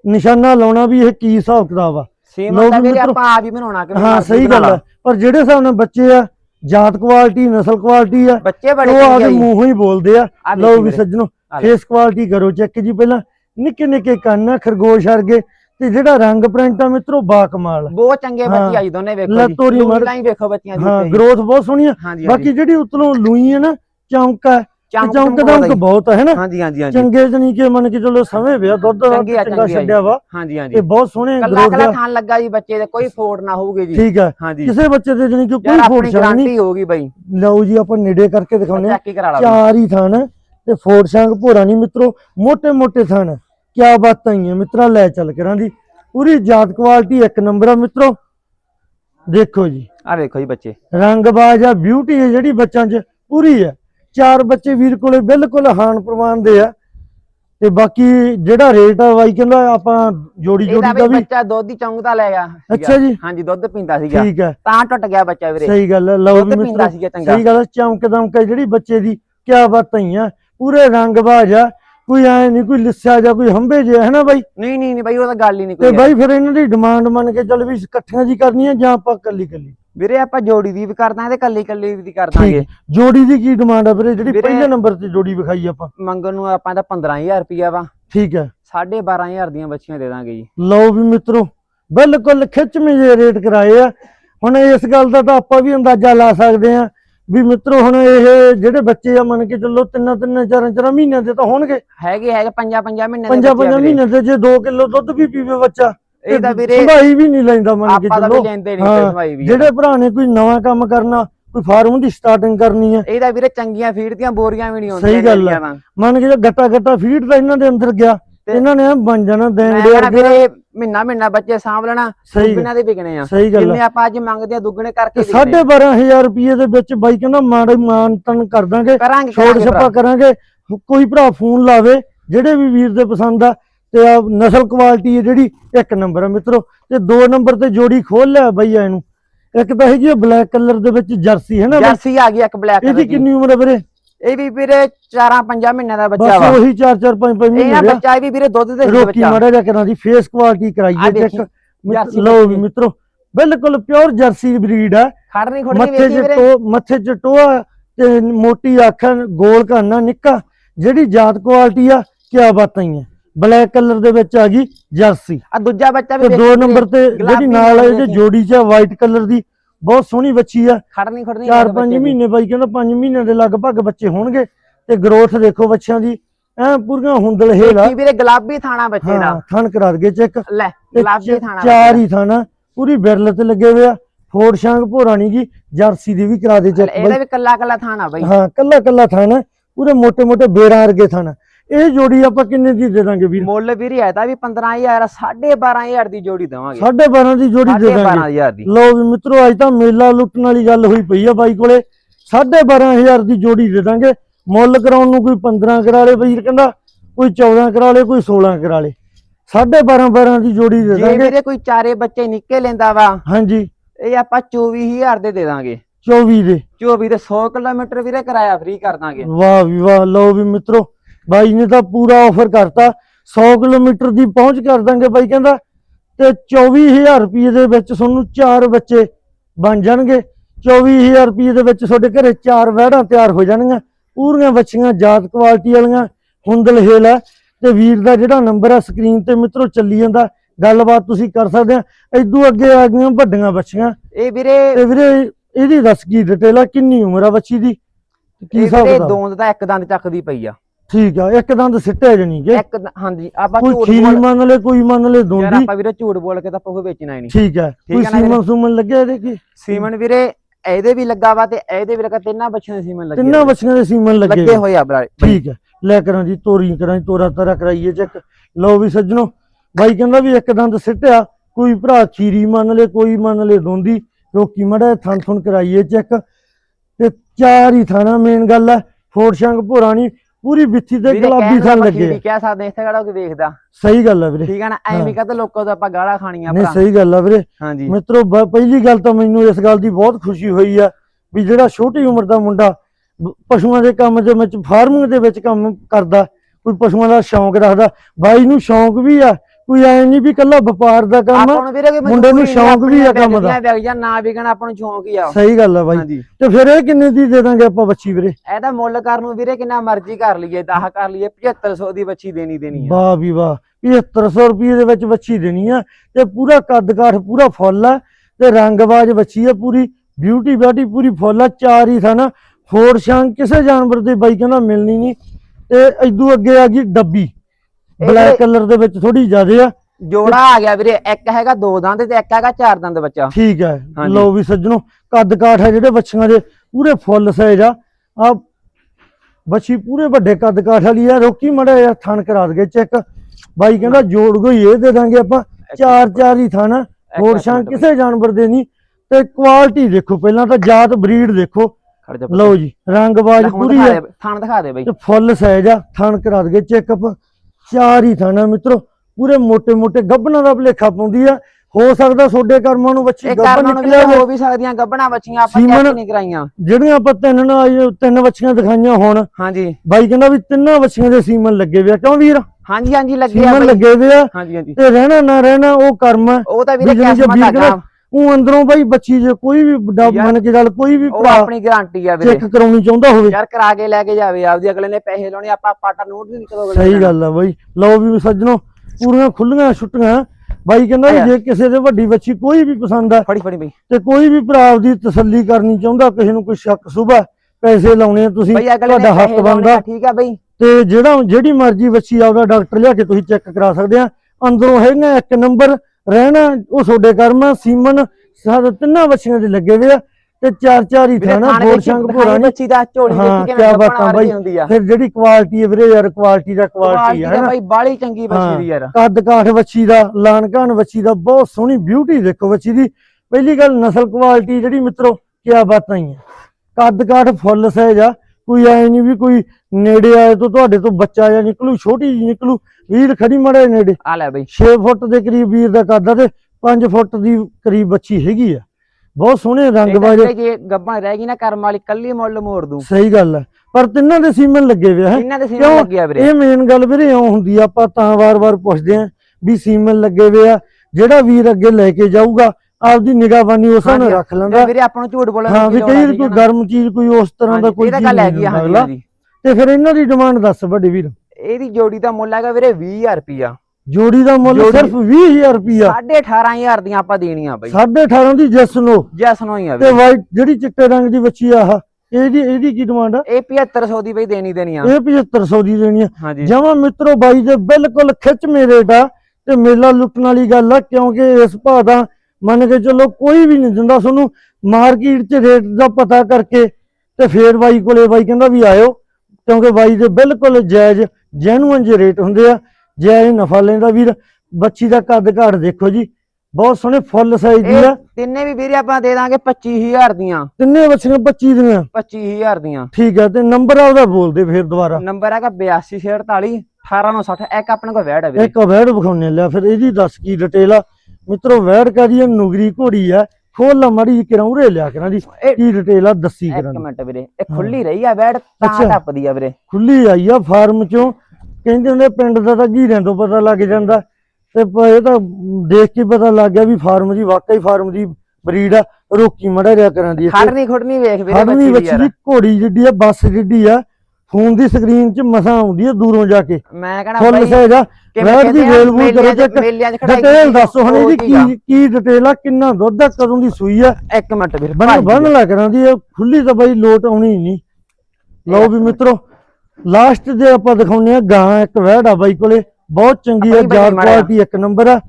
Speaker 1: ਨਿਸ਼ਾਨਾ ਲਾਉਣਾ ਵੀ ਇਹ ਕੀ ਹਿਸਾਬ ਕਿਤਾਬ ਆ
Speaker 2: ਸੀਮਨ ਵੀਰੇ ਆਪਾਂ ਆਪ ਹੀ ਬਣਾਉਣਾ
Speaker 1: ਸਹੀ ਗੱਲ
Speaker 2: ਲਾ।
Speaker 1: ਹੈ ਪਰ ਜਿਹੜੇ ਹਿਸਾਬ ਨਾਲ ਬੱਚੇ ਆ ਜਾਤ ਕੁਆਲਿਟੀ ਨਸਲ ਕੁਆਲਿਟੀ ਆ
Speaker 2: ਬੱਚੇ ਬੜੇ
Speaker 1: ਉਹ
Speaker 2: ਆ ਜੀ
Speaker 1: ਮੂੰਹੋਂ ਹੀ ਬੋਲਦੇ ਆ
Speaker 2: ਆ
Speaker 1: ਲਓ
Speaker 2: ਦੇਖੀ
Speaker 1: ਵੀ। ਸੱਜਣੋ
Speaker 2: ਆ ਲੈ।
Speaker 1: ਫੇਸ ਕੁਆਲਿਟੀ ਕਰੋ ਚੈੱਕ ਜੀ ਪਹਿਲਾਂ ਨਿੱਕੇ ਨਿੱਕੇ ਕੰਨ ਆ ਖਰਗੋਸ਼ ਵਰਗੇ ਤੇ ਜਿਹੜਾ ਰੰਗ ਪ੍ਰਿੰਟ ਆ ਮਿੱਤਰੋ ਬਾ ਕਮਾਲ
Speaker 2: ਬਹੁਤ ਚੰਗੇ ਬੱਚੇ ਆਈ ਦੋਨੇ ਵੇਖੋ ਜੀ।
Speaker 1: ਤੋਰੀ ਮਰ
Speaker 2: ਲਾਈ ਵੇਖੋ ਬੱਚੀਆਂ ਦੀ
Speaker 1: ਹਾਂ ਗਰੋਥ ਬਹੁਤ ਸੋਹਣੀ ਆ। ਬਾਕੀ ਜਿਹੜੀ ਉਤਲੋਂ ਲੂਈ ਹੈ ਨਾ ਚੌਂਕਾ ਚੌਂਕ ਦਾ ਅੰਕ ਬਹੁਤ ਹੈ ਨਾ?
Speaker 2: ਹਾਂਜੀ ਹਾਂਜੀ ਹਾਂਜੀ।
Speaker 1: ਚੰਗੇ ਜਣੀ ਕੇ ਮੰਨ ਕੇ ਚਲੋ ਸਮੇਂ ਵਿਆ ਦੁੱਧ
Speaker 2: ਚੰਗਾ
Speaker 1: ਛੱਡਿਆ ਵਾ।
Speaker 2: ਹਾਂਜੀ ਹਾਂਜੀ।
Speaker 1: ਇਹ ਬਹੁਤ ਸੋਹਣੇ ਗਰੋਥ
Speaker 2: ਕੱਲਾ ਖਾਣ ਲੱਗਾ ਜੀ ਬੱਚੇ ਦੇ ਕੋਈ ਫੋੜ ਨਾ ਹੋਊਗੀ ਜੀ।
Speaker 1: ਠੀਕ
Speaker 2: ਆ।
Speaker 1: ਕਿਸੇ ਬੱਚੇ ਦੇ ਜਣੀ ਕਿ ਕੋਈ ਫੋੜ ਨਹੀਂ।
Speaker 2: ਗਾਰੰਟੀ ਹੋਊਗੀ ਬਾਈ।
Speaker 1: ਲਓ ਜੀ ਆਪਾਂ ਨੇੜੇ ਕਰਕੇ
Speaker 2: ਦਿਖਾਉਨੇ
Speaker 1: ਚਾਰ ਹੀ ਥਾਨ ਤੇ ਫੋੜ ਸੰਗ ਭੋਰਾ ਨਹੀਂ ਮਿੱਤਰੋ ਮੋਟੇ ਮੋਟੇ ਥਾਨ ਕਿਆ ਬਾਤਾਂ ਹੀ ਆ ਮਿੱਤਰਾ ਲੈ ਚੱਲ ਕਰਾਂ ਦੀ ਪੂਰੀ ਜਾਤ ਕੁਆਲਿਟੀ ਇੱਕ ਨੰਬਰ ਆ ਮਿੱਤਰੋ। ਦੇਖੋ ਜੀ।
Speaker 2: ਆ ਵੇਖੋ ਜੀ ਬੱਚੇ।
Speaker 1: ਰੰਗਬਾਜ਼ ਆ ਬਿਊਟੀ ਹੈ ਜਿਹੜੀ ਬੱਚਿਆਂ 'ਚ ਪੂਰੀ ਹੈ ਚਾਰ ਬੱਚੇ ਵੀਰ ਕੋਲੇ ਬਿਲਕੁਲ ਹਾਨ ਪ੍ਰਮਾਨ ਦੇ ਆ। ਤੇ ਬਾਕੀ ਜਿਹੜਾ ਰੇਟ ਆ ਬਾਈ ਕਹਿੰਦਾ ਆਪਾਂ ਜੋੜੀ
Speaker 2: ਇਹਦਾ
Speaker 1: ਜੋੜੀ ਦਾ
Speaker 2: ਵੀ
Speaker 1: ਵੀ
Speaker 2: ਬੱਚਾ ਦੁੱਧ ਹੀ ਚੌਂਕਦਾ ਲੈ ਗਿਆ। ਸੀਗਾ।
Speaker 1: ਅੱਛਾ ਜੀ।
Speaker 2: ਹਾਂਜੀ ਦੁੱਧ ਪੀਂਦਾ ਸੀਗਾ।
Speaker 1: ਠੀਕ ਹੈ
Speaker 2: ਤਾਂ ਟੁੱਟ ਗਿਆ ਬੱਚਾ ਵੀਰੇ।
Speaker 1: ਸਹੀ ਗੱਲ ਹੈ ਲਓ
Speaker 2: ਦੁੱਧ
Speaker 1: ਵੀ
Speaker 2: ਪੀਂਦਾ
Speaker 1: ਮਿੱਤਰੋ
Speaker 2: ਸੀਗਾ ਚੰਗਾ।
Speaker 1: ਸਹੀ ਗੱਲ ਹੈ ਚਮਕ ਦਮਕ ਹੈ ਜਿਹੜੀ ਬੱਚੇ ਦੀ। ਕਿਆ ਬਾਤਾਂ ਹੀ ਆ ਪੂਰੇ ਰੰਗਬਾਜ਼ ਆ। ਕੋਈ ਐ ਨਹੀਂ ਕੋਈ ਲਿੱਸਿਆ ਜਾਂ ਕੋਈ ਹੰਬੇ ਜਿਹਾ ਹੈ ਨਾ ਬਾਈ?
Speaker 2: ਨਹੀਂ ਨਹੀਂ ਨਹੀਂ ਬਾਈ ਉਹ ਤਾਂ ਗੱਲ ਹੀ ਨਹੀਂ
Speaker 1: ਤੇ
Speaker 2: ਕੋਈ
Speaker 1: ਬਾਈ ਫਿਰ ਇਹਨਾਂ ਦੀ ਡਿਮਾਂਡ ਮੰਨ ਕੇ ਚੱਲ ਵੀ ਇਕੱਠੀਆਂ ਜੀ ਕਰਨੀ ਹੈ ਜਾਂ ਆਪਾਂ ਕੱਲੀ ਕੱਲੀ
Speaker 2: ਵੀਰੇ ਆਪਾਂ ਜੋੜੀ ਦੀ ਵੀ ਕਰ ਦਾਂਗੇ ਤੇ ਕੱਲੀ ਕੱਲੀ ਦੀ ਕਰ ਦਾਂਗੇ।
Speaker 1: ਜੋੜੀ ਦੀ ਕੀ ਡਿਮਾਂਡ ਆ ਵੀਰੇ? ਜਿਹੜੀ
Speaker 2: ਵੀਰੇ-
Speaker 1: ਪਹਿਲੇ ਨੰਬਰ ਤੇ ਜੋੜੀ ਵਿਖਾਈ ਆਪਾਂ।
Speaker 2: ਮੰਗਣ ਨੂੰ ਆਪਾਂ ਤਾਂ 15000 ਰੁਪਿਆ ਵਾ।
Speaker 1: ਠੀਕ ਹੈ।
Speaker 2: 12500 ਦੀਆਂ ਬੱਚੀਆਂ ਦੇ ਦਾਂਗੇ ਜੀ।
Speaker 1: ਲਓ ਵੀ ਮਿੱਤਰੋ ਬਿਲਕੁਲ ਖਿੱਚਵੇਂ ਜੇ ਰੇਟ ਕਰਾਏ ਆ। ਹੁਣ ਇਸ ਗੱਲ ਦਾ ਤਾਂ ਆਪਾਂ ਵੀ ਅੰਦਾਜ਼ਾ ਲਾ ਸਕਦੇ ਆ ਵੀ ਮਿੱਤਰੋ ਹੁਣ ਇਹ ਜਿਹੜੇ ਬੱਚੇ ਆ ਮੰਨ ਕੇ ਚੱਲੋ ਤਿੰਨਾਂ ਤਿੰਨਾਂ ਚਾਰਾਂ ਚਾਰਾਂ ਮਹੀਨਿਆਂ ਦੇ ਤਾਂ ਹੋਣਗੇ।
Speaker 2: ਹੈਗੇ ਹੈਗੇ ਪੰਜਾਂ ਪੰਜਾਂ ਮਹੀਨੇ ਦੇ
Speaker 1: ਪੰਜਾਂ ਪੰਜਾਂ। ਮਹੀਨਿਆਂ ਦੇ ਜੇ 2 ਕਿਲੋ ਦੁੱਧ ਵੀ ਪੀਵੇ ਬੱਚਾ
Speaker 2: ਇਹ ਤਾਂ ਵੀਰੇ
Speaker 1: ਸੰਭਾਈ ਵੀ ਨਹੀਂ ਲੈਂਦਾ ਮੰਨ ਕੇ
Speaker 2: ਆਪਾਂ ਤਾਂ
Speaker 1: ਚੱਲੋ।
Speaker 2: ਲੈਂਦੇ ਨਹੀਂ
Speaker 1: ਹਾਂ,
Speaker 2: ਤੇ ਭਾਈ ਵੀ।
Speaker 1: ਜਿਹੜੇ ਭਰਾ ਨੇ ਕੋਈ ਨਵਾਂ ਕੰਮ ਕਰਨਾ ਕੋਈ ਫਾਰਮ ਦੀ ਸਟਾਰਟਿੰਗ ਕਰਨੀ ਹੈ
Speaker 2: ਇਹਦਾ ਵੀਰੇ ਚੰਗੀਆਂ ਫੀਡ ਦੀਆਂ ਬੋਰੀਆਂ ਵੀ ਨਹੀਂ
Speaker 1: ਸਹੀ
Speaker 2: ਹੁੰਦੀਆਂ
Speaker 1: ਗੱਲ ਆ। ਮੰਨ ਕੇ ਜੇ ਗੱਟਾ ਗੱਟਾ ਫੀਡ ਤਾਂ ਇਹਨਾਂ ਦੇ ਅੰਦਰ ਗਿਆ। ਇਹਨਾਂ ਨੇ ਬਣ ਜਾਣਾ ਦੇਣ ਦੇ
Speaker 2: ਵੀਰੇ ਮਹੀਨਾ ਮਹੀਨਾ ਬੱਚੇ ਸਾਂਭ ਲੈਣਾ ਬਿਨਾਂ ਦੇ ਵਿਕਣੇ ਆ। ਜਿੰਨੇ ਆਪਾਂ ਅੱਜ ਮੰਗਦੇ ਆ ਦੁੱਗਣੇ ਕਰਕੇ
Speaker 1: ਤੇ
Speaker 2: ਵਿਕਣੇ
Speaker 1: ਸਾਢੇ 12000 ਰੁਪਏ ਦੇ ਵਿੱਚ ਬਾਈ ਕਹਿੰਦਾ ਮਾੜੇ ਮਾਨਤਨ ਕਰ ਦਾਂਗੇ ਛੋੜ ਛੱਪਾ। ਕਰਾਂਗੇ। ਕੋਈ ਭਰਾ ਫੋਨ ਲਾਵੇ ਜਿਹੜੇ ਵੀ ਵੀਰ ਦੇ ਪਸੰਦ ਆ ਤੇ ਆ ਨਸਲ ਕੁਆਲਿਟੀ ਹੈ ਜਿਹੜੀ ਇੱਕ ਨੰਬਰ ਆ ਮਿੱਤਰੋ। ਤੇ ਦੋ ਨੰਬਰ ਤੇ ਜੋੜੀ ਖੋਲ ਬਈ ਆ ਇਹਨੂੰ। ਇੱਕ ਤਾਂ ਹੈਗੀ ਬਲੈਕ ਕਲਰ ਦੇ ਵਿੱਚ ਜਰਸੀ ਹੈ ਨਾ?
Speaker 2: ਜਰਸੀ ਆ ਗਈ ਇੱਕ ਬਲੈਕ
Speaker 1: ਇਹਦੀ ਕਿੰਨੀ ਉਮਰ ਹੈ ਵੀਰੇ?
Speaker 2: ਇਹ ਵੀ ਵੀਰੇ 4-5 ਮਹੀਨਿਆਂ ਦਾ ਬੱਚਾ
Speaker 1: ਬਸ
Speaker 2: ਵਾ।
Speaker 1: ਉਹੀ 4 4 5 5
Speaker 2: ਇਹ ਨਾ
Speaker 1: ਮਹੀਨੇ ਦਾ।
Speaker 2: ਬੱਚਾ ਇਹ ਵੀ ਵੀਰੇ ਦੁੱਧ ਦੇ
Speaker 1: ਰੋਕੀ
Speaker 2: ਬੱਚਾ।
Speaker 1: ਮਾੜਾ ਜਿਹਾ ਕਰਾਂ ਦੀ ਫੇਸ ਕੁਆਲਿਟੀ ਕਰਾਈਏ
Speaker 2: ਦੇਖੀ,
Speaker 1: ਚੈੱਕ ਲਓ ਵੀ। ਮਿੱਤਰੋ ਬਿਲਕੁਲ ਪਿਓਰ ਜਰਸੀ ਬਰੀਡ ਹੈ।
Speaker 2: ਵੇਖੀ
Speaker 1: 'ਚ
Speaker 2: ਵੀਰੇ।
Speaker 1: ਟੋ ਮੱਥੇ 'ਚ ਟੋਆ ਤੇ ਮੋਟੀ ਅੱਖਾਂ ਗੋਲ ਕਾਨਾ ਨਿੱਕਾ ਜਿਹੜੀ ਜਾਤ ਕੁਆਲਿਟੀ ਆ ਕਿਆ ਬਾਤਾਂ ਹੀ ਆ। ਬਲੈਕ ਕਲਰ ਦੇ ਵਿੱਚ ਆ ਗਈ ਜਰਸੀ।
Speaker 2: ਆ ਦੂਜਾ ਬੱਚਾ ਵੀ
Speaker 1: ਦੋ ਨੰਬਰ ਤੇ ਜਿਹੜੀ ਨਾਲ ਇਹਦੇ। ਜੋੜੀ 'ਚ ਵਾਈਟ ਕਲਰ ਦੀ। ਬਹੁਤ ਸੋਹਣੀ ਬੱਚੀ ਆ।
Speaker 2: ਖੜਨੀ ਖੜਨੀ
Speaker 1: 4-5 ਮਹੀਨੇ ਬਾਈ ਕਹਿੰਦਾ 5 ਮਹੀਨਿਆਂ ਦੇ ਲਗਭਗ ਬੱਚੇ ਹੋਣਗੇ ਤੇ ਗਰੋਥ ਦੇਖੋ ਬੱਚਿਆਂ ਦੀ। ਐ ਪੂਰੀਆਂ ਹੁੰਦਲ ਹੇਲ ਆ।
Speaker 2: ਵੀਰੇ ਗੁਲਾਬੀ ਥਾਣਾ ਬੱਚੇ ਦਾ।
Speaker 1: ਥਣ ਕਰਾ ਦਗੇ ਚੈੱਕ।
Speaker 2: ਲੈ ਗੁਲਾਬੀ ਥਾਣਾ
Speaker 1: ਚਾਰ ਹੀ ਥਾਣਾ। ਪੂਰੀ ਬਿਰਲ ਤੇ ਲੱਗੇ ਹੋਏ ਆ। ਫੋਰ ਸ਼ਾਂਗ ਭੋਰਾਣੀ ਜੀ ਜਰਸੀ ਦੀ ਵੀ ਕਰਾ ਦੇ ਚੈੱਕ
Speaker 2: ਇਹਦਾ ਵੀ ਕੱਲਾ ਕੱਲਾ ਥਾਣਾ ਬਾਈ।
Speaker 1: ਹਾਂ ਕੱਲਾ ਕੱਲਾ ਥਾਣਾ। ਪੂਰੇ ਮੋਟੇ ਮੋਟੇ ਬੇਰਾਂ ਵਰਗੇ ਥਾਣਾ। ਇਹ ਜੋੜੀ ਆਪਾਂ ਕਿੰਨੇ ਦੀ ਦੇ ਦਾਂਗੇ ਵੀਰ?
Speaker 2: ਮੁੱਲ ਵੀਰੇ ਹੈ ਤਾਂ ਵੀ 15000 12500 ਦੀ ਜੋੜੀ ਦਵਾਂਗੇ।
Speaker 1: 12.5 ਦੀ ਜੋੜੀ ਦੇ ਦਾਂਗੇ।
Speaker 2: 12500 ਦੀ।
Speaker 1: ਲਓ ਵੀ ਮਿੱਤਰੋ ਅੱਜ ਤਾਂ ਮੇਲਾ ਲੁੱਟਣ ਵਾਲੀ ਗੱਲ ਹੋਈ ਪਈ ਆ ਬਾਈ ਕੋਲੇ। 12500 ਦੀ ਜੋੜੀ ਦੇ ਦਾਂਗੇ। ਮੁੱਲ ਕਰਾਉਣ ਨੂੰ ਕੋਈ 15 ਕਰਾ ਲੇ ਵੀਰ ਕਹਿੰਦਾ ਕੋਈ 14 ਕਰਾ ਲੇ ਕੋਈ 16 ਕਰਾ ਲੇ। 12.5 12 ਦੀ ਜੋੜੀ ਦੇ
Speaker 2: ਜੇ
Speaker 1: ਦਾਂਗੇ।
Speaker 2: ਵੀਰੇ ਕੋਈ ਚਾਰੇ ਬੱਚੇ ਨਿੱਕੇ ਲੈਂਦਾ ਵਾ
Speaker 1: ਹਾਂਜੀ।
Speaker 2: ਇਹ ਆਪਾਂ 24000 ਦੇ ਦੇ ਦਾਂਗੇ।
Speaker 1: 24 ਦੇ।
Speaker 2: 24 ਦੇ 100 ਕਿਲੋਮੀਟਰ ਵੀਰੇ ਕਿਰਾਇਆ ਫ੍ਰੀ ਕਰ ਦਾਂਗੇ।
Speaker 1: ਵਾਹ ਵੀ ਵਾਹ ਲਓ ਵੀ ਮਿੱਤਰੋ ਬਾਈ ਨੇ ਤਾਂ ਪੂਰਾ ਆਫਰ ਕਰਤਾ 100 ਕਿਲੋਮੀਟਰ ਦੀ ਪਹੁੰਚ ਕਰ ਦਾਂਗੇ ਬਾਈ ਕਹਿੰਦਾ ਤੇ 24000 ਰੁਪਏ ਦੇ ਵਿੱਚ ਤੁਹਾਨੂੰ ਚਾਰ ਬੱਚੇ ਬਣ ਜਾਣਗੇ। 24000 ਰੁਪਏ ਦੇ ਵਿੱਚ ਤੁਹਾਡੇ ਘਰੇ ਚਾਰ ਵਹਿੜਾਂ ਤਿਆਰ ਹੋ ਜਾਣਗੀਆਂ ਪੂਰੀਆਂ ਬੱਚੀਆਂ ਜਾਤ ਕੁਆਲਿਟੀ ਵਾਲੀਆਂ ਹੁੰਦਲ ਹੇਲ ਹੈ। ਤੇ ਵੀਰ ਦਾ ਜਿਹੜਾ ਨੰਬਰ ਹੈ ਸਕਰੀਨ ਤੇ ਮਿੱਤਰੋ ਚੱਲੀ ਜਾਂਦਾ ਗੱਲਬਾਤ ਤੁਸੀਂ ਕਰ ਸਕਦੇ ਆ। ਇਦੋਂ ਅੱਗੇ ਆ ਗਈਆਂ ਵੱਡੀਆਂ ਬੱਚੀਆਂ।
Speaker 2: ਇਹ ਵੀਰੇ
Speaker 1: ਤੇ ਵੀਰੇ ਇਹਦੀ ਦੱਸ ਕੀ ਡਿਟੇਲ ਆ ਕਿੰਨੀ ਉਮਰ ਆ ਬੱਚੀ ਦੀ? ਕੀ ਹਿਸਾਬ ਕਿਤਾਬ?
Speaker 2: ਦੋਂਦ ਦਾ ਇੱਕ ਦੰਦ ਚੱਕਦੀ ਪਈ ਆ।
Speaker 1: ਠੀਕ ਆ ਇੱਕ ਦੰਦ ਸਿੱਟਿਆ ਜਣੀ ਕਿ
Speaker 2: ਇੱਕ ਦ- ਹਾਂਜੀ ਆਪਾਂ
Speaker 1: ਕੋਈ
Speaker 2: ਝੂਠ
Speaker 1: ਖੀਰੀ
Speaker 2: ਬੋਲ
Speaker 1: ਮੰਨ ਲੈ ਕੋਈ ਮੰਨ ਲੈ
Speaker 2: ਯਾਰ
Speaker 1: ਦੋਂਦੀ
Speaker 2: ਆਪਾਂ ਵੀਰੇ ਝੂਠ ਬੋਲ ਕੇ ਤਾਂ ਆਪਾਂ ਉਹ ਵੇਚਣਾ ਹੀ ਨਹੀਂ
Speaker 1: ਠੀਕ ਹੈ ਕੋਈ
Speaker 2: ਹੈ ਨਾ ਵੀਰੇ?
Speaker 1: ਸੀਮਨ ਸੂਮਨ ਲੱਗਿਆ ਇਹਦੇ ਕੀ
Speaker 2: ਸੀਮਨ ਵੀਰੇ ਇਹਦੇ ਵੀ ਲੱਗਾ ਵਾ ਤੇ ਇਹਦੇ ਵੀ ਲੱਗਾ ਤਿੰਨਾਂ ਬੱਚਿਆਂ ਦੇ ਸੀਮਨ ਲੱਗੇ
Speaker 1: ਤਿੰਨਾਂ
Speaker 2: ਹੋਏ।
Speaker 1: ਬੱਚਿਆਂ ਦੇ ਸੀਮਨ ਲੱਗੇ
Speaker 2: ਲੱਗੇ
Speaker 1: ਹੋਏ।
Speaker 2: ਹੋਏ ਆ ਬਰਾ
Speaker 1: ਠੀਕ ਹੈ ਲੈ ਕਰਾਂ ਜੀ ਤੋਰੀ ਕਰਾਂ ਜੀ ਤੋਰਾ ਤਾਰਾ ਕਰਾਈਏ ਚੈੱਕ ਲਓ ਵੀ ਸੱਜਣੋ ਬਾਈ ਕਹਿੰਦਾ ਵੀ ਇੱਕ ਦੰਦ ਸਿੱਟਿਆ ਕੋਈ ਭਰਾ ਖੀਰੀ ਮੰਨ ਲੈ ਕੋਈ ਮੰਨ ਲੈ ਦੋਂਦੀ ਰੋਕੀ ਮੜਾ ਥਣ ਥਣ ਕਰਾਈਏ ਚੈੱਕ ਤੇ ਚਾਰ ਹੀ ਥਾਣਾ ਮੇਨ ਗੱਲ ਹੈ ਫੋੜ ਸ਼ੰਗ ਭੋਰਾਣੀ ਪੂਰੀ ਬਿੱਥੀ ਤੇ ਗੁਲਾਬੀ ਥਣ ਲੱਗੇ। ਆ।
Speaker 2: ਕਹਿ ਸਕਦੇ ਇੱਥੇ ਕਿਹੜਾ ਕੋਈ ਵੇਖਦਾ।
Speaker 1: ਸਹੀ ਗੱਲ ਹੈ ਵੀਰੇ।
Speaker 2: ਠੀਕ ਹੈ ਨਾ। ਐਵੇਂ ਕਹਤੇ ਲੋਕਾਂ ਤੋਂ ਆਪਾਂ ਗਾਲਾਂ ਖਾਣੀਆਂ
Speaker 1: ਨਹੀਂ ਸਹੀ ਗੱਲ ਹੈ ਵੀਰੇ।
Speaker 2: ਹਾਂਜੀ।
Speaker 1: ਮਿੱਤਰੋ ਪਹਿਲੀ ਗੱਲ ਤਾਂ ਮੈਨੂੰ ਇਸ ਗੱਲ ਦੀ ਬਹੁਤ ਖੁਸ਼ੀ ਹੋਈ ਆ ਵੀ ਜਿਹੜਾ ਛੋਟੀ ਉਮਰ ਦਾ ਮੁੰਡਾ ਪਸ਼ੂਆਂ ਦੇ ਕੰਮ ਦੇ ਵਿੱਚ ਫਾਰਮਿੰਗ ਦੇ ਵਿੱਚ ਕੰਮ ਕਰਦਾ ਕੋਈ ਪਸ਼ੂਆਂ ਦਾ ਸ਼ੌਂਕ ਰੱਖਦਾ। ਬਾਈ ਨੂੰ ਸ਼ੌਂਕ ਵੀ ਆ ਕੋਈ ਐ ਨਹੀਂ ਵੀ ਕੱਲਾ ਵਪਾਰ ਦਾ ਕੰਮ
Speaker 2: ਆਪਾਂ
Speaker 1: ਆ
Speaker 2: ਨੂੰ ਵੀਰੇ ਕੋਈ
Speaker 1: ਮੁੰਡੇ ਨੂੰ
Speaker 2: ਮਜਬੂਰੀ
Speaker 1: ਸ਼ੌਂਕ ਵੀ ਆ
Speaker 2: ਆਪਣੀਆਂ
Speaker 1: ਕੰਮ ਦਾ।
Speaker 2: ਵਿਕ ਜਾਂ ਨਾ ਵਿਕਣ ਆਪਾਂ ਨੂੰ ਸ਼ੌਂਕ ਹੀ ਆ।
Speaker 1: ਸਹੀ ਗੱਲ ਆ ਬਾਈ।
Speaker 2: ਹਾਂਜੀ।
Speaker 1: ਤੇ ਫਿਰ ਇਹ ਕਿੰਨੇ ਦੀ ਦੇ ਦਾਂਗੇ ਆਪਾਂ ਬੱਚੀ ਵੀਰੇ?
Speaker 2: ਇਹਦਾ ਮੁੱਲ ਕਰਨ ਨੂੰ ਵੀਰੇ ਕਿੰਨਾ ਮਰਜ਼ੀ ਕਰ ਲਈਏ 10 ਕਰ ਲਈਏ 7500 ਦੀ ਬੱਚੀ ਦੇਣੀ ਦੇਣੀ ਆ।
Speaker 1: ਵਾਹ ਵੀ ਵਾਹ 7500 ਰੁਪਏ ਦੇ ਵਿੱਚ ਬੱਚੀ ਦੇਣੀ ਆ ਤੇ ਪੂਰਾ ਕੱਦ ਕਾਠ ਪੂਰਾ ਫੁੱਲ ਆ ਤੇ ਰੰਗਬਾਜ਼ ਬੱਚੀ ਆ ਪੂਰੀ ਬਿਊਟੀ ਬਿਊਟੀ ਪੂਰੀ ਫੁੱਲ ਆ ਚਾਰ ਹੀ ਥਾਂ ਫੋਰ ਸ਼ਾਂਗ ਕਿਸੇ ਜਾਨਵਰ ਦੇ ਬਾਈ ਕਹਿੰਦਾ ਮਿਲਣੀ ਨਹੀਂ ਤੇ ਇਦੋਂ ਅੱਗੇ ਆ ਗਈ ਡੱਬੀ। ਬਲੈਕ ਕਲਰ ਦੇ ਵਿੱਚ ਥੋੜੀ ਜ਼ਿਆਦੇ ਆ।
Speaker 2: ਜੋੜਾ ਆ ਗਿਆ ਵੀਰੇ ਇੱਕ ਹੈਗਾ ਦੋ ਦੰਦ ਤੇ ਇੱਕ ਹੈਗਾ ਚਾਰ ਦੰਦ ਬੱਚਾ।
Speaker 1: ਠੀਕ ਹੈ। ਲਓ ਵੀ ਸੱਜਣੋ ਕੱਦ ਕਾਠ ਹੈ ਜਿਹੜੇ ਬੱਚੀਆਂ ਦੇ ਪੂਰੇ ਫੁੱਲ ਸਾਈਜ਼ ਆ। ਆ ਬੱਚੀ ਪੂਰੇ ਵੱਡੇ ਕੱਦ ਕਾਠ ਵਾਲੀ ਆ ਰੋਕੀ ਮੜਾ ਯਾਰ ਥਣ ਕਰਾ ਦਗੇ ਚੈੱਕ ਬਾਈ ਕਹਿੰਦਾ ਜੋੜ ਗਈ ਇਹ ਦੇ ਦਾਂਗੇ ਆਪਾਂ ਚਾਰ ਚਾਰ ਹੀ ਥਣ ਹੋਰ ਸ਼ਾਂ ਕਿਸੇ ਜਾਨਵਰ ਦੇ ਨਹੀਂ। ਤੇ ਕੁਆਲਿਟੀ ਦੇਖੋ ਪਹਿਲਾਂ ਤਾਂ ਜਾਤ ਬਰੀਡ ਦੇਖੋ। ਲਓ ਜੀ ਰੰਗਬਾਜ਼
Speaker 2: ਹੁਣ
Speaker 1: ਪੂਰੀ ਆ।
Speaker 2: ਥਾਣ ਦਿਖਾ ਦੇ ਬਈ।
Speaker 1: ਫੁੱਲ ਸਾਈਜ਼ ਆ ਥਣ ਕਰਾ ਦਗੇ ਚੈੱਕਅਪ ਚਾਰ ਹੀ ਥਾਣਾ ਮਿੱਤਰੋ ਪੂਰੇ ਮੋٹے-ਮੋٹے ਗੱਬਣਾ ਦਾ ਭਲੇਖਾ ਪਾਉਂਦੀ ਆ। ਹੋ ਸਕਦਾ ਤੁਹਾਡੇ ਕਰਮਾਂ ਨੂੰ ਬੱਚੀ
Speaker 2: ਗੱਬਣ
Speaker 1: ਨਿਕਲਿਆ
Speaker 2: ਹੋ ਵੀ ਸਕਦੀਆਂ ਗੱਬਣਾ ਬੱਚੀਆਂ ਆਪਾਂ ਚੈੱਕ ਨਹੀਂ ਕਰਾਈਆਂ।
Speaker 1: ਜਿਹੜੀਆਂ ਆਪਾਂ ਤਿੰਨ ਨਾਲ ਤਿੰਨ ਬੱਚੀਆਂ ਦਿਖਾਈਆਂ ਹੋਣ।
Speaker 2: ਹਾਂਜੀ।
Speaker 1: ਬਾਈ ਕਹਿੰਦਾ ਵੀ ਤਿੰਨਾਂ ਬੱਚੀਆਂ ਦੇ ਸੀਮਨ ਲੱਗੇ ਵੇ ਕਿਉਂ ਵੀਰ?
Speaker 2: ਹਾਂਜੀ ਹਾਂਜੀ ਲੱਗੇ ਆ
Speaker 1: ਸੀਮਨ ਲੱਗੇ ਵੇ
Speaker 2: ਹਾਂਜੀ ਹਾਂਜੀ।
Speaker 1: ਤੇ ਰਹਿਣਾ ਨਾ ਰਹਿਣਾ ਉਹ ਕਰਮ
Speaker 2: ਉਹ ਤਾਂ ਵੀਰੇ ਕਿਸਮਤ ਆ
Speaker 1: ਉਹ ਅੰਦਰੋਂ ਬਾਈ ਬੱਚੀ ਜੇ ਕੋਈ ਵੀ ਡੱਬ
Speaker 2: ਯਾਰ,
Speaker 1: ਮੰਨ ਕੇ ਚੱਲ ਕੋਈ ਵੀ
Speaker 2: ਉਹ
Speaker 1: ਭਰਾ
Speaker 2: ਆਪਣੀ ਗਾਰੰਟੀ ਆ ਵੀਰੇ।
Speaker 1: ਚੈੱਕ ਕਰਾਉਣੀ ਚਾਹੁੰਦਾ ਹੋਵੇ।
Speaker 2: ਯਾਰ ਕਰਾ ਕੇ ਲੈ ਕੇ ਜਾਵੇ ਆਪਦੀ ਅਗਲੇ ਨੇ ਪੈਸੇ ਲਾਉਣੇ ਆਪਾਂ ਪਾਟਾ ਨੋਟ ਨਹੀਂ ਕਦੋਂ
Speaker 1: ਸਹੀ ਗੱਲ ਆ ਬਾਈ। ਲਓ ਵੀ ਸੱਜਣੋ ਪੂਰੀਆਂ ਖੁੱਲੀਆਂ ਛੁੱਟੀਆਂ। ਬਾਈ ਕਹਿੰਦਾ ਵੀ। ਜੇ ਕਿਸੇ ਦੇ ਵੱਡੀ ਬੱਚੀ ਕੋਈ ਵੀ ਪਸੰਦ ਆ
Speaker 2: ਫੜੀ ਫੜੀ ਬਈ।
Speaker 1: ਤੇ ਕੋਈ ਵੀ ਭਰਾ ਆਪਦੀ ਤਸੱਲੀ ਕਰਨੀ ਚਾਹੁੰਦਾ ਕਿਸੇ ਨੂੰ ਕੋਈ ਸ਼ੱਕ ਸੁਭਾ ਪੈਸੇ ਲਾਉਣੇ ਆ ਤੁਸੀਂ
Speaker 2: ਬਈ ਅਗਲੇ ਨੇ
Speaker 1: ਤੁਹਾਡਾ ਹੱਕ
Speaker 2: ਪੈਸੇ ਲਾਉਣੇ
Speaker 1: ਬਣਦਾ।
Speaker 2: ਆ, ਠੀਕ ਆ ਬਈ।
Speaker 1: ਤੇ ਜਿਹੜਾ ਜਿਹੜੀ ਮਰਜ਼ੀ ਬੱਚੀ ਆਪਦਾ ਡਾਕਟਰ ਲਿਆ ਕੇ ਤੁਸੀਂ ਚੈੱਕ ਕਰਾ ਸਕਦੇ ਆ। ਅੰਦਰੋਂ ਹੈਗਾ ਇੱਕ ਨੰਬਰ ਰਹਿਣਾ ਉਹ ਤੁਹਾਡੇ ਕਰਮ ਸੀਮਨ ਸਾਡੇ ਤਿੰਨਾਂ ਬੱਚੀਆਂ ਦੇ ਲੱਗੇ ਹੋਏ ਆ ਤੇ ਚਾਰ ਚਾਰ ਹੀ ਥਾਣਾ
Speaker 2: ਵਿੱਚ
Speaker 1: ਸ਼ੰਗ ਭੋਰਾ ਨਹੀਂ
Speaker 2: ਬੱਚੀ ਦਾ ਝੋਲੀ
Speaker 1: ਹਾਂ,
Speaker 2: ਦੇਖੀ ਕਿਵੇਂ
Speaker 1: ਬਾਤਾਂ ਬਾਈ। ਫਿਰ ਜਿਹੜੀ ਕੁਆਲਿਟੀ ਹੈ ਵੀਰੇ ਯਾਰ ਕੁਆਲਿਟੀ ਦਾ ਕੁਆਲਿਟੀ ਹੈ ਨਾ
Speaker 2: ਬਾਈ ਬਾਲੀ ਚੰਗੀ ਬੱਚੀ ਦੀ ਯਾਰ।
Speaker 1: ਕੱਦ ਕਾਠ ਵੱਛੀ ਦਾ ਲਾਨ ਘਾਨ ਵੱਛੀ ਦਾ ਬਹੁਤ ਸੋਹਣੀ ਬਿਊਟੀ ਦੇਖੋ ਵੱਛੀ ਦੀ। ਪਹਿਲੀ ਗੱਲ ਨਸਲ ਕੁਆਲਿਟੀ ਜਿਹੜੀ ਮਿੱਤਰੋ ਕਿਆ ਬਾਤਾਂ ਹੀ ਆ। ਕੱਦ ਕਾਠ ਫੁੱਲ ਸਹਿਜ ਆ ਕੋਈ ਐ ਨਹੀਂ ਵੀ ਕੋਈ ਨੇੜੇ ਆਏ ਤੋਂ ਤੁਹਾਡੇ ਤੋਂ ਬੱਚਾ ਜਾਂ ਨਿਕਲੂ ਛੋਟੀ ਜਿਹੀ ਨਿਕਲੂ ਵੀਰ ਖੜੀ ਮੜੇ ਨੇੜੇ।
Speaker 2: ਆ ਲੈ ਬਾਈ।
Speaker 1: 6 ਫੁੱਟ ਦੇ ਕਰੀਬ ਵੀਰ ਦਾ ਕੱਦ ਆ ਤੇ 5 ਫੁੱਟ ਦੀ ਕਰੀਬ ਬੱਚੀ ਹੈਗੀ ਆ। ਬਹੁਤ ਸੋਹਣੇ ਰੰਗ
Speaker 2: ਵੀਰੇ ਜੇ ਗੱਬਣ ਰਹਿ ਗਈ ਨਾ ਕਰਮ ਵਾਲੀ ਕੱਲੀ ਮੁੱਲ ਮੋੜ ਦੂੰ।
Speaker 1: ਸਹੀ ਗੱਲ ਹੈ ਪਰ ਤਿੰਨਾਂ ਦੇ ਸੀਮਨ ਲੱਗੇ ਹੋਏ ਆ ਹੈਂ।
Speaker 2: ਦੇ ਵੀਰੇ।
Speaker 1: ਇਹ ਮੇਨ ਗੱਲ ਵੀਰੇ ਇਉਂ ਹੁੰਦੀ ਆ ਆਪਾਂ ਤਾਂ ਵਾਰ-ਵਾਰ ਪੁੱਛਦੇ ਆਂ ਵੀ ਸੀਮਨ ਲੱਗੇ ਹੋਏ ਆ। ਜਿਹੜਾ ਵੀਰ ਅੱਗੇ ਲੈ ਕੇ ਜਾਊਗਾ ਆਪਦੀ ਨਿਗਾਹਬਾਨੀ ਉਸ ਨਾਲ
Speaker 2: ਹਾਂਜੀ,
Speaker 1: ਰੱਖ ਲੈਂਦਾ।
Speaker 2: ਵੀਰੇ ਆਪਾਂ ਨੂੰ ਝੂਠ ਬੋਲਣ
Speaker 1: ਹਾਂ
Speaker 2: ਦੀ
Speaker 1: ਵੀ ਕਈ
Speaker 2: ਆ,
Speaker 1: ਵਾਰ ਕੋਈ
Speaker 2: ਆ?
Speaker 1: ਗਰਮ ਚੀਜ਼ ਕੋਈ ਉਸ ਤਰ੍ਹਾਂ ਦਾ ਕੋਈ
Speaker 2: ਇਹ ਤਾਂ
Speaker 1: ਚੀਜ਼
Speaker 2: ਗੱਲ
Speaker 1: ਨਹੀਂ
Speaker 2: ਹੈਗੀ ਆ
Speaker 1: ਅਗਲਾ।
Speaker 2: ਹਾਂਜੀ।
Speaker 1: ਤੇ ਫਿਰ ਇਹਨਾਂ ਦੀ ਡਿਮਾਂਡ ਦੱਸ ਵੱਡੇ ਵੀਰ।
Speaker 2: ਇਹਦੀ ਜੋੜੀ ਦਾ ਮੁੱਲ ਹੈਗਾ ਵੀਰੇ 20000 ਰੁਪਿਆ
Speaker 1: ਜੋੜੀ ਦਾ ਮੁੱਲ
Speaker 2: ਜੋੜੀ-
Speaker 1: ਸਿਰਫ 20000 ਰੁਪਿਆ
Speaker 2: 18500 ਦੀਆਂ ਆਪਾਂ ਦੇਣੀਆਂ ਬਾਈ।
Speaker 1: 18.5 ਦੀ ਜੈਸਨੋ
Speaker 2: ਜੈਸ ਨੂੰ ਹੀ ਆ
Speaker 1: ਤੇ
Speaker 2: ਵੀਰੇ।
Speaker 1: ਵਾਈਟ ਜਿਹੜੀ ਚਿੱਟੇ ਰੰਗ ਦੀ ਬੱਚੀ ਆ ਆਹ ਇਹਦੀ ਇਹਦੀ ਕੀ ਡਿਮਾਂਡ ਆ?
Speaker 2: ਇਹ 7500 ਦੀ ਬਈ ਦੇਣੀ ਦੇਣੀ ਆ।
Speaker 1: ਇਹ 7500 ਦੀ ਦੇਣੀ ਆ।
Speaker 2: ਹਾਂਜੀ।
Speaker 1: ਜਮਾ ਮਿੱਤਰੋ ਬਾਈ ਦੇ ਬਿਲਕੁਲ ਖਿੱਚ ਮੇਰੇ ਆ। ਤੇ ਮੇਲਾ ਲੁੱਟਣ ਵਾਲੀ ਗੱਲ ਆ ਕਿਉਂਕਿ ਇਸ ਭਾਅ ਦਾ ਮੰਨ ਕੇ ਚੱਲੋ ਕੋਈ ਵੀ ਨਹੀਂ ਦਿੰਦਾ ਤੁਹਾਨੂੰ। ਮਾਰਕੀਟ 'ਚ ਰੇਟ ਦਾ ਪਤਾ ਕਰਕੇ ਤੇ ਫੇਰ ਬਾਈ ਕੋਲੇ ਬਾਈ ਕਹਿੰਦਾ ਵੀ ਆਇਓ ਕਿਉਂਕਿ ਬਾਈ ਦੇ ਬਿਲਕੁਲ ਜਾਇਜ਼ ਜੈਨੂਅਨ ਜੇ ਰੇਟ ਹੁੰਦੇ ਆ। ਜਾਇਜ਼ ਨਫਾ ਲੈਂਦਾ ਵੀਰ। ਬੱਚੀ ਦਾ ਕੱਦ ਘਾਟ ਦੇਖੋ ਜੀ। ਬਹੁਤ ਸੋਹਣੇ ਫੁੱਲ ਸਾਈਜ਼ ਦੀ ਆ।
Speaker 2: ਤਿੰਨੇ ਵੀ ਵੀਰੇ ਆਪਾਂ ਦੇ ਦਾਂਗੇ 25000 ਦੀਆਂ।
Speaker 1: ਤਿੰਨੇ ਬੱਚੀਆਂ 25 ਦੀਆਂ।
Speaker 2: 25000 ਦੀਆਂ।
Speaker 1: ਠੀਕ ਆ ਤੇ ਨੰਬਰ ਆ ਉਹਦਾ ਬੋਲ ਦੇ ਫੇਰ ਦੁਬਾਰਾ।
Speaker 2: ਨੰਬਰ ਹੈਗਾ 8248 18960 ਇੱਕ ਆਪਣੇ ਕੋਲ ਵੈੜ ਹੈ ਵੀਰੇ।
Speaker 1: ਇੱਕ ਵੈੜ ਵਿਖਾਉਣੇ ਲਿਆ ਫਿਰ ਇਹਦੀ ਦੱਸ ਕੀ ਡਿਟੇਲ ਆ। ਮਿੱਤਰੋ ਵੈੜ ਕਾਦੀ ਆ ਨੁਗਰੀ ਘੋੜੀ ਆ। ਖੋਲ ਲਾ ਮੜੀ ਕਿਰੌਰੇ ਲਿਆ ਕਰਾਂ ਦੀ
Speaker 2: ਇਹ-
Speaker 1: ਕੀ ਡਿਟੇਲ ਆ ਦੱਸੀ ਕਰਾਂ
Speaker 2: ਇੱਕ ਮਿੰਟ ਵੀਰੇ ਇਹ ਖੁੱਲੀ ਰਹੀ ਆ ਵੈੜ ਤਾਂ। ਟੱਪਦੀ ਆ ਵੀਰੇ।
Speaker 1: ਖੁੱਲੀ ਆਈ ਆ ਫਾਰਮ ਚੋਂ। ਕਹਿੰਦੇ ਹੁੰਦੇ ਪਿੰਡ ਦਾ ਤਾਂ ਘੀਰਿਆਂ ਤੋਂ ਪਤਾ ਲੱਗ ਜਾਂਦਾ। ਤੇ ਇਹ ਤਾਂ ਦੇਖ ਕੇ ਪਤਾ ਲੱਗ ਗਿਆ ਵੀ ਫਾਰਮ ਦੀ ਵਾਕਈ ਫਾਰਮ ਦੀ ਬਰੀਡ ਆ। ਰੋਕੀ ਮੜਾ ਰਿਆ ਕਰਾਂ ਦੀ
Speaker 2: ਖੜਨੀ ਖੁੜਨੀ ਵੇਖ ਵੀਰੇ ਬੱਚੀ
Speaker 1: ਬੱਚੀ ਦੀ ਘੋੜੀ ਜਿੱਡੀ ਆ ਬੱਸ ਜਿੱਡੀ ਆ। ਫੋਨ ਦੀ ਸਕਰੀਨ 'ਚ ਮਸਾਂ ਆਉਂਦੀ ਆ ਦੂਰੋਂ ਜਾ ਕੇ।
Speaker 2: ਮੈਂ ਕਹਣਾ
Speaker 1: ਫੁੱਲ ਆ। ਵੈੜ ਦੀ
Speaker 2: ਕਹਿੰਦੇ ਆ,
Speaker 1: ਵੇਲ ਵੂਲ ਕਰੋ
Speaker 2: ਖੜਾਈ
Speaker 1: ਡਿਟੇਲ ਦੱਸੋ ਹੁਣ ਇਹਦੀ। ਕੀ ਕੀ ਡਿਟੇਲ ਆ ਕਿੰਨਾ ਦੁੱਧ ਆ ਕਦੋਂ ਦੀ ਸੂਈ ਆ?
Speaker 2: ਇੱਕ ਮਿੰਟ ਵੀਰੇ
Speaker 1: ਬਣ
Speaker 2: ਭਾਈ
Speaker 1: ਬਣ ਲੱਗ ਦੀ ਇਹ ਖੁੱਲੀ ਤਾਂ ਬਈ ਲੋਟ ਆਉਣੀ ਨਹੀਂ। ਲਓ ਵੀ ਮਿੱਤਰੋ ਲਾਸਟ ਦੇ ਆਪਾਂ ਦਿਖਾਉਂਦੇ ਆ ਗਾਂ ਇੱਕ ਵਹਿੜ ਆ ਬਾਈ ਕੋਲੇ ਬਹੁਤ ਚੰਗੀ ਆ ਜਾਤ। ਕੁਆਲਿਟੀ ਇੱਕ ਨੰਬਰ ਆ।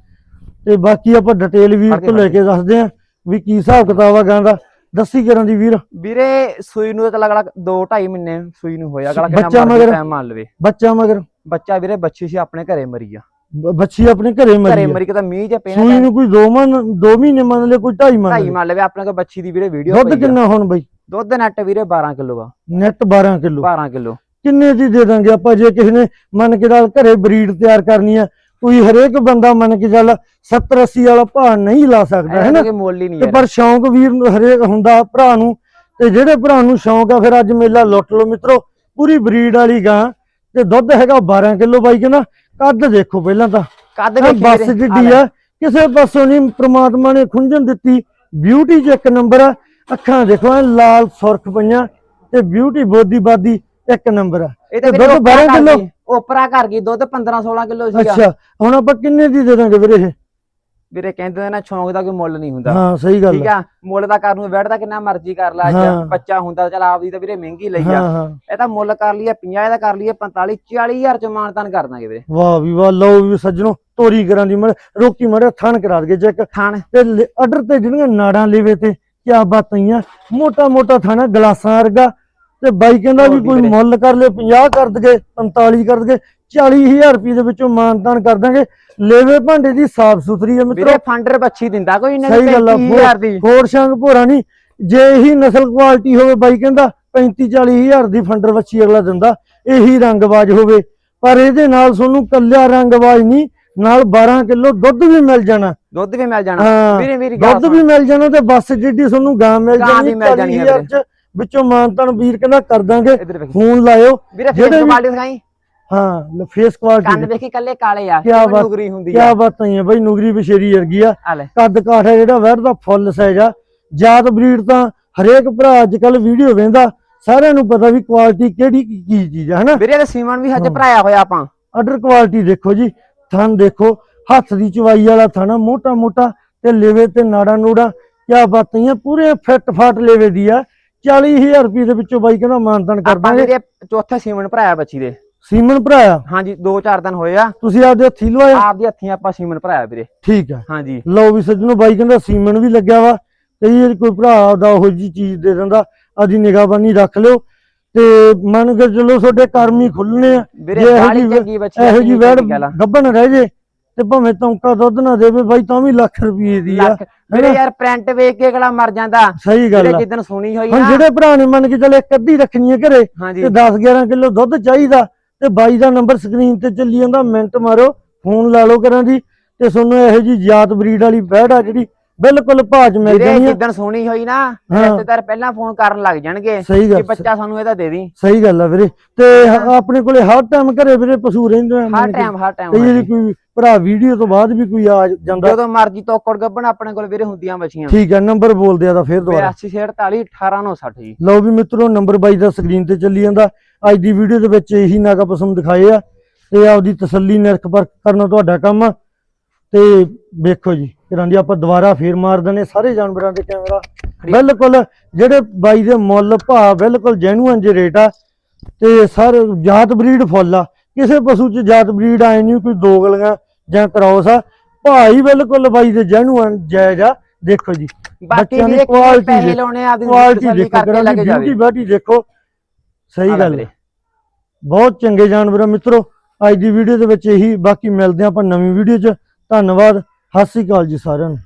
Speaker 1: ਤੇ ਬਾਕੀ ਆਪਾਂ ਡਿਟੇਲ ਵੀਰ ਤੋਂ ਲੈ ਕੇ ਦੱਸਦੇ ਆ ਵੀ ਕੀ ਹਿਸਾਬ ਕਿਤਾਬ ਆ ਗਾਂ ਦਾ। ਦੱਸੀ ਕਰਾਂ ਦੀ ਵੀਰ?
Speaker 2: ਵੀਰੇ ਸੂਈ ਨੂੰ ਤਾਂ ਲਗੜਾ 2 2.5 ਮਹੀਨੇ ਸੂਈ ਨੂੰ ਹੋਇਆ ਅਗਲਾ ਕਿੰਨਾ ਟਾਈਮ ਮੰਨ ਲਵੇ।
Speaker 1: ਬੱਚਾ ਮਗਰ।
Speaker 2: ਬੱਚਾ ਵੀਰੇ ਬੱਚੀ ਸੀ ਆਪਣੇ ਘਰੇ ਮਰੀ ਆ।
Speaker 1: ਬ- ਬੱਚੀ ਆਪਣੇ ਘਰੇ ਮਰੀ
Speaker 2: ਘਰੇ
Speaker 1: ਆ।
Speaker 2: ਮਰੀ ਕਿ ਤਾਂ ਮੀਂਹ ਜਾਂ ਪੈਣਾ
Speaker 1: ਸੂਈ ਨੂੰ ਕੋਈ 2 ਮਨ 2 ਮਹੀਨੇ ਮੰਨ ਲੈ ਕੋਈ 2.5 ਮੰਨ
Speaker 2: ਢਾਈ
Speaker 1: ਲੈ
Speaker 2: ਮੰਨ ਲਵੇ ਆਪਣੇ ਕੋਲ ਬੱਚੀ ਦੀ ਵੀਰੇ ਵੀਡੀਓ
Speaker 1: ਦੁੱਧ ਕਿੰਨਾ ਹੁਣ ਬਈ?
Speaker 2: ਦੁੱਧ ਨੈਟ ਵੀਰੇ 12 ਕਿਲੋ ਆ।
Speaker 1: Net 12 kilo.
Speaker 2: 12 ਕਿਲੋ।
Speaker 1: ਕਿੰਨੇ ਦੀ ਦੇ ਦਾਂਗੇ ਆਪਾਂ ਜੇ ਕਿਸੇ ਨੇ ਮੰਨ ਕੇ ਨਾਲ ਘਰੇ ਬਰੀਡ ਤਿਆਰ ਕਰਨੀ ਆ ਕੋਈ ਹਰੇਕ ਬੰਦਾ ਮੰਨ ਕੇ ਚੱਲ 70 80 ਵਾਲਾ ਭਾਅ ਨਹੀਂ ਲਾ ਸਕਦਾ ਹੈ ਨਾ?
Speaker 2: ਕਿ ਮੁੱਲ ਹੀ ਨਹੀਂ
Speaker 1: ਤੇ
Speaker 2: ਯਾਰ
Speaker 1: ਪਰ ਸ਼ੌਂਕ ਵੀਰ ਨੂੰ ਹਰੇਕ ਹੁੰਦਾ ਭਰਾ ਨੂੰ ਤੇ ਜਿਹੜੇ ਭਰਾ ਨੂੰ ਸ਼ੌਂਕ ਆ ਫਿਰ ਅੱਜ ਮੇਲਾ ਲੁੱਟ ਲਓ ਮਿੱਤਰੋ ਪੂਰੀ ਬਰੀਡ ਵਾਲੀ ਗਾਂ। ਤੇ ਦੁੱਧ ਹੈਗਾ 12 ਕਿਲੋ ਬਾਈ ਕਹਿੰਦਾ ਕੱਦ ਦੇਖੋ ਪਹਿਲਾਂ ਤਾਂ।
Speaker 2: ਕੱਦ ਵੇਖੀ
Speaker 1: ਬੱਸ ਜਿੱਡੀ। ਆ ਕਿਸੇ ਪਾਸੋਂ ਨਹੀਂ ਪ੍ਰਮਾਤਮਾ ਨੇ ਖੁੰਝਣ ਦਿੱਤੀ। ਬਿਊਟੀ 'ਚ ਇੱਕ ਨੰਬਰ ਆ ਅੱਖਾਂ ਦੇਖੋ ਲਾਲ ਸੁਰਖ ਪਈਆਂ ਤੇ ਬਿਊਟੀ ਬੋਦੀ ਬਾਦੀ ਇੱਕ ਨੰਬਰ ਆ।
Speaker 2: ਇਹ ਤਾਂ
Speaker 1: ਦੁੱਧ
Speaker 2: ਉਪਰਾ
Speaker 1: 12
Speaker 2: ਕਰ
Speaker 1: ਕਿਲੋ?
Speaker 2: ਉਪਰਾ ਕਰ ਗਈ ਦੁੱਧ 15 16 ਕਿਲੋ ਸੀਗਾ।
Speaker 1: ਅੱਛਾ ਹੁਣ ਆਪਾਂ ਕਿੰਨੇ ਦੀ ਦੇ ਦਾਂਗੇ ਵੀਰੇ ਇਹ?
Speaker 2: ਵੀਰੇ ਕਹਿੰਦੇ ਨੇ ਨਾ ਸ਼ੌਂਕ ਦਾ ਕੋਈ ਮੁੱਲ ਨਹੀਂ ਹੁੰਦਾ।
Speaker 1: ਹਾਂ ਸਹੀ ਗੱਲ
Speaker 2: ਠੀਕ
Speaker 1: ਆ।
Speaker 2: ਮੁੱਲ ਦਾ ਕਰਨ ਨੂੰ ਬੈਠਦਾ ਕਿੰਨਾ ਮਰਜ਼ੀ ਕਰ ਲੈ। ਅੱਜ ਬੱਚਾ ਹੁੰਦਾ ਚਲ ਆਪਦੀ ਤਾਂ ਵੀਰੇ ਮਹਿੰਗੀ ਲਈ ਆ। ਇਹ ਤਾਂ ਮੁੱਲ ਕਰ ਲਈਏ 50 ਦਾ ਕਰ ਲਈਏ 45 40000 ਚ ਮਾਨਤਾਨ ਕਰ ਦਾਂਗੇ ਵੀਰੇ।
Speaker 1: ਵਾਹ ਵੀ ਵਾਹ ਲਓ ਵੀ ਸੱਜਣੋ ਤੋਰੀ ਕਰਾਂ ਦੀ ਮੜ ਰੋਕੀ ਮੜਿਆ ਥਣ ਕਰਾ ਦਗੇ ਚੈੱਕ।
Speaker 2: ਥਾਣ।
Speaker 1: ਤੇ ਅਡਰ ਤੇ ਜਿਹੜੀਆਂ ਨਾੜਾਂ ਲੇਵੇ ਤੇ ਕਿਆ ਬਾਤਾਂ ਮੋਟਾ ਮੋਟਾ ਥਾਣਾ ਗਲਾਸਾਂ ਵਰਗਾ। ਤੇ ਬਾਈ ਕਹਿੰਦਾ ਵੀ
Speaker 2: ਕੀ
Speaker 1: ਕੋਈ। ਮੁੱਲ ਕਰ ਲਿਓ 50 ਕਰ ਦਗੇ 45 ਕਰ ਦਗੇ 40000 ਰੁਪਏ ਦੇ ਵਿੱਚੋਂ ਮਾਨਤਾਨ ਕਰ ਦਾਂਗੇ। ਲੇਵੇ ਭਾਂਡੇ ਦੀ ਸਾਫ਼ ਸੁਥਰੀ ਹੈ ਮਿੱਤਰੋ।
Speaker 2: ਵੀਰੇ ਫੰਡਰ ਬੱਚੀ ਦਿੰਦਾ ਕੋਈ ਨਹੀਂ
Speaker 1: ਸਹੀ ਗੱਲ ਆ
Speaker 2: 35000 ਦੀ।
Speaker 1: ਹੋਰ ਸ਼ੰਗ ਭੋਰਾ ਨਹੀਂ। ਜੇ ਇਹੀ ਨਸਲ ਕੁਆਲਿਟੀ ਹੋਵੇ ਬਾਈ ਕਹਿੰਦਾ 35 40 ਹਜ਼ਾਰ ਦੀ ਫੰਡਰ ਵੱਛੀ ਅਗਲਾ ਦਿੰਦਾ। ਇਹੀ ਰੰਗਬਾਜ਼ ਹੋਵੇ। ਪਰ ਇਹਦੇ ਨਾਲ ਤੁਹਾਨੂੰ ਕੱਲਿਆ ਰੰਗਬਾਜ਼ ਨਹੀਂ ਨਾਲ 12 ਕਿਲੋ ਦੁੱਧ ਵੀ ਮਿਲ ਜਾਣਾ।
Speaker 2: ਦੁੱਧ ਵੀ ਮਿਲ ਜਾਣਾ।
Speaker 1: ਹਾਂ
Speaker 2: ਵੀਰੇ ਮੇਰੀ ਗੱਲ
Speaker 1: ਦੁੱਧ ਵੀ ਮਿਲ ਜਾਣਾ ਤੇ ਬੱਸ ਜਿੱਡੀ ਤੁਹਾਨੂੰ ਗਾਂ ਮਿਲ
Speaker 2: ਗਾਂ
Speaker 1: ਜਾਣੀ
Speaker 2: ਵੀ ਮਿਲ ਜਾਣੀ ਆ
Speaker 1: 40,000 ਚ ਵਿੱਚੋਂ ਮਾਨਤਨ ਵੀਰ ਕਹਿੰਦਾ ਕਰ ਦਾਂਗੇ।
Speaker 2: ਇਧਰ ਵੇਖ।
Speaker 1: ਫੋਨ ਲਾਇਓ।
Speaker 2: ਵੀਰੇ
Speaker 1: ਜਿਹੜੇ
Speaker 2: ਫੇਸ
Speaker 1: ਵੀ-
Speaker 2: ਕੁਆਲਿਟੀ ਦਿਖਾਈ।
Speaker 1: ਹਾਂ ਫੇਸ
Speaker 2: ਕੰਨ
Speaker 1: ਕੁਆਲਿਟੀ
Speaker 2: ਵੇਖੀ ਕੱਲੇ ਕਾਲੇ ਆ।
Speaker 1: ਕਿਆ ਬਾਤ-
Speaker 2: ਨੁਗਰੀ ਹੁੰਦੀ
Speaker 1: ਕਿਆ
Speaker 2: ਆ
Speaker 1: ਬਾਤਾਂ ਹੀ ਆ ਬਈ ਨੁਗਰੀ ਬਸ਼ੇਰੀ ਵਰਗੀ ਆ।
Speaker 2: ਆ ਲੈ।
Speaker 1: ਕੱਦ ਕਾਠ ਹੈ ਜਿਹੜਾ ਵੈਰ ਦਾ ਫੁੱਲ ਸਾਈਜ਼ ਆ। ਜਾਤ ਬਰੀਡ ਤਾਂ ਹਰੇਕ ਭਰਾ ਅੱਜ ਕੱਲ ਵੀਡੀਓ ਵੇਂਦਾ ਸਾਰਿਆਂ ਨੂੰ ਪਤਾ ਵੀ ਕੁਆਲਿਟੀ ਕਿਹੜੀ ਕੀ ਕੀ ਚੀਜ਼ ਹੈ ਹਨਾ?
Speaker 2: ਵੀਰੇ ਦਾ ਸੀਮਨ ਵੀ ਹਜੇ
Speaker 1: ਹਾਂ।
Speaker 2: ਭਰਾਇਆ ਹੋਇਆ ਆਪਾਂ।
Speaker 1: ਅਡਰ ਕੁਆਲਿਟੀ ਦੇਖੋ ਜੀ ਥਣ ਦੇਖੋ ਹੱਥ ਦੀ ਚਵਾਈ ਵਾਲਾ ਥਣ ਮੋਟਾ ਮੋਟਾ ਤੇ ਲੇਵੇ ਤੇ ਨਾੜਾ ਨੂੜਾ ਕਿਆ ਬਾਤਾਂ ਹੀ ਆ ਪੂਰੇ ਫਿੱਟ ਫਾਟ ਲੇਵੇ ਦੀ ਆ। 40000 ਰੁਪਏ ਦੇ ਵਿੱਚੋਂ ਬਾਈ ਕਹਿੰਦਾ ਮਾਨਤਨ ਕਰ
Speaker 2: ਆਪਾਂ
Speaker 1: ਦਾਂਗੇ।
Speaker 2: ਵੀਰੇ ਚੌਥੇ ਸੀਮਨ ਭਰਾਇਆ ਬੱਚੀ ਦੇ।
Speaker 1: ਸੀਮਨ ਭਰਾਇਆ?
Speaker 2: ਹਾਂਜੀ 2-4 ਦਿਨ ਹੋਏ ਆ।
Speaker 1: ਤੁਸੀਂ ਆਪਦੇ ਹੱਥੀ ਲਵਾਇਆ?
Speaker 2: ਆਪਦੀ ਹੱਥੀਂ ਆਪਾਂ ਸੀਮਨ ਭਰਾਇਆ ਵੀਰੇ।
Speaker 1: ਠੀਕ ਆ।
Speaker 2: ਹਾਂਜੀ।
Speaker 1: ਲਓ ਵੀ ਸੱਜਣੋ ਬਾਈ ਕਹਿੰਦਾ ਸੀਮਨ ਵੀ ਲੱਗਿਆ ਵਾ। ਕਈ ਵਾਰੀ ਕੋਈ ਭਰਾ ਆਪਦਾ ਉਹੋ ਜੀ ਚੀਜ਼ ਦੇ ਦਿੰਦਾ ਆਦੀ ਨਿਗਾਹਬਾਨੀ ਰੱਖ ਲਿਓ। ਤੇ ਮੰਨ ਕੇ ਚਲੋ ਤੁਹਾਡੇ ਕਰਮ ਹੀ ਖੁੱਲਣੇ ਆ।
Speaker 2: ਵੀਰੇ
Speaker 1: ਜਿਹੀ
Speaker 2: ਚੰਗੀ ਬੱਚੀ
Speaker 1: ਇਹੋ ਜੀ ਵੈੜ
Speaker 2: ਗੱਲ ਆ।
Speaker 1: ਗੱਬਨ ਰਹਿ ਜੇ ਤੇ ਭਾਵੇਂ ਤੌਂਕਾ ਦੁੱਧ ਨਾ ਦੇਵੇ ਬਾਈ ਤਾਂ ਵੀ ਲੱਖ ਰੁਪਏ ਦੀ ਆ। ਹੈਨਾ?
Speaker 2: ਯਾਰ ਪ੍ਰਿੰਟ ਵੇਖ ਕੇ ਅਗਲਾ ਮਰ ਜਾਂਦਾ।
Speaker 1: ਸਹੀ ਗੱਲ ਆ।
Speaker 2: ਜਿੱਦਣ ਸੁਣੀ ਹੋਈ
Speaker 1: ਹੁਣ
Speaker 2: ਨਾ।
Speaker 1: ਜਿਹੜੇ ਭਰਾ ਨੇ ਮੰਨ ਕੇ ਚੱਲ ਇੱਕ ਅੱਧੀ ਰੱਖਣੀ ਹੈ ਘਰੇ ਤੇ 10 11 ਕਿਲੋ ਦੁੱਧ ਚਾਹੀਦਾ ਤੇ ਬਾਈ ਦਾ ਨੰਬਰ ਸਕਰੀਨ ਤੇ ਚੱਲੀ ਜਾਂਦਾ। ਮਿੰਟ ਮਾਰੋ, ਫੋਨ ਲਾ ਲਓ ਕਰਾਂ ਦੀ। ਤੇ ਤੁਹਾਨੂੰ ਇਹੋ ਜੀ ਜਾਤ ਬਰੀਡ ਵਾਲੀ ਵੈੜ ਆ ਜਿਹੜੀ ਬਿਲਕੁਲ ਭਾਜ ਮਿਲ
Speaker 2: ਵੀਰੇ
Speaker 1: ਜਾਣੀ ਆ।
Speaker 2: ਜਿੱਦਣ ਸੁਣੀ ਹੋਈ ਨਾ
Speaker 1: ਹਾਂ।
Speaker 2: ਰਿਸ਼ਤੇਦਾਰ ਪਹਿਲਾਂ ਫੋਨ ਕਰਨ ਲੱਗ ਜਾਣਗੇ
Speaker 1: ਸਹੀ
Speaker 2: ਕਿ ਬੱਚਾ ਸਾਨੂੰ ਇਹਦਾ ਦੇ ਦੀ
Speaker 1: ਸਹੀ ਗੱਲ ਆ ਵੀਰੇ। ਤੇ ਹ- ਆਪਣੇ ਕੋਲੇ ਹਰ ਟਾਈਮ ਘਰੇ ਵੀਰੇ ਪਸ਼ੂ ਰਹਿੰਦੇ ਆ।
Speaker 2: ਹਰ। ਟਾਈਮ ਹਰ ਟਾਈਮ
Speaker 1: ਵਾਰੀ ਕੋਈ ਭਰਾ ਵੀਡੀਓ ਤੋਂ ਬਾਅਦ ਵੀ ਕੋਈ ਆ ਜਾਂਦਾ।
Speaker 2: ਜਦੋਂ ਮਰਜ਼ੀ ਤੋਕੜ ਗੱਬਣ ਆਪਣੇ ਕੋਲ ਵੀਰੇ ਹੁੰਦੀਆਂ ਬੱਚੀਆਂ।
Speaker 1: ਠੀਕ ਹੈ ਨੰਬਰ ਬੋਲ ਦਿਆ ਤਾਂ ਫੇਰ ਦੁਬਾਰਾ।
Speaker 2: 8648 18960 ਜੀ।
Speaker 1: ਲਓ ਵੀ ਮਿੱਤਰੋ ਨੰਬਰ ਬਾਈ ਦਾ ਸਕਰੀਨ ਤੇ ਚੱਲੀ ਜਾਂਦਾ। ਅੱਜ ਦੀ ਵੀਡੀਓ ਦੇ ਵਿੱਚ ਇਹੀ ਨਾਗਾ ਪਸੰਦ ਦਿਖਾਏ ਆ। ਤੇ ਆਪਦੀ ਤਸੱਲੀ ਨਿਰਖ ਪਰਖ ਕਰਨਾ ਤੁਹਾਡਾ ਕੰਮ ਆ। ਤੇ ਵੇਖੋ ਜੀ ਕਿਰਾਂ ਦੀ ਆਪਾਂ ਦੁਬਾਰਾ ਫੇਰ ਮਾਰ ਦਨੇ ਸਾਰੇ ਜਾਨਵਰਾਂ ਦੇ ਕੈਮਰਾ। ਬਿਲਕੁਲ ਜਿਹੜੇ ਬਾਈ ਦੇ ਮੁੱਲ ਭਾਅ ਬਿਲਕੁਲ ਜੈਨੂਅਨ ਜੇ ਰੇਟ ਆ ਤੇ ਸਰ ਜਾਤ ਬਰੀਡ ਫੁੱਲ ਆ। ਕਿਸੇ ਪਸ਼ੂ ਚ ਜਾਤ ਬਰੀਡ ਆਏ ਨਹੀਂ ਕੋਈ ਦੋ ਗਲੀਆਂ ਜਾਂ ਕ੍ਰੋਸ ਆ। ਹੀ ਬਿਲਕੁਲ ਬਾਈ ਦੇ ਜੈਨੂਅਨ ਜਾਇਜ਼ ਆ। ਦੇਖੋ ਜੀ
Speaker 2: ਬਾਕੀ
Speaker 1: ਦੀ quality
Speaker 2: ਪੈਸੇ
Speaker 1: ਦੇਖੋ,
Speaker 2: ਲਾਉਣੇ ਆ ਆਪਦੀ
Speaker 1: ਕੁਆਲਿਟੀ
Speaker 2: ਕਰਕੇ
Speaker 1: ਕਿਰਾਂ
Speaker 2: ਲੈ
Speaker 1: ਦੀ
Speaker 2: ਕੇ ਜਾਵੇ।
Speaker 1: ਬਿਊਟੀ ਬਾਟੀ ਦੇਖੋ ਸਹੀ ਗੱਲ। ਹੈ ਬਹੁਤ ਚੰਗੇ ਜਾਨਵਰ ਮਿੱਤਰੋ ਅੱਜ ਦੀ ਵੀਡੀਓ ਦੇ ਵਿੱਚ ਇਹੀ ਬਾਕੀ ਮਿਲਦੇ ਆਪਾਂ ਨਵੀਂ ਵੀਡੀਓ 'ਚ। ਧੰਨਵਾਦ। ਸਤਿ ਸ਼੍ਰੀ ਅਕਾਲ ਜੀ ਸਾਰਿਆਂ ਨੂੰ।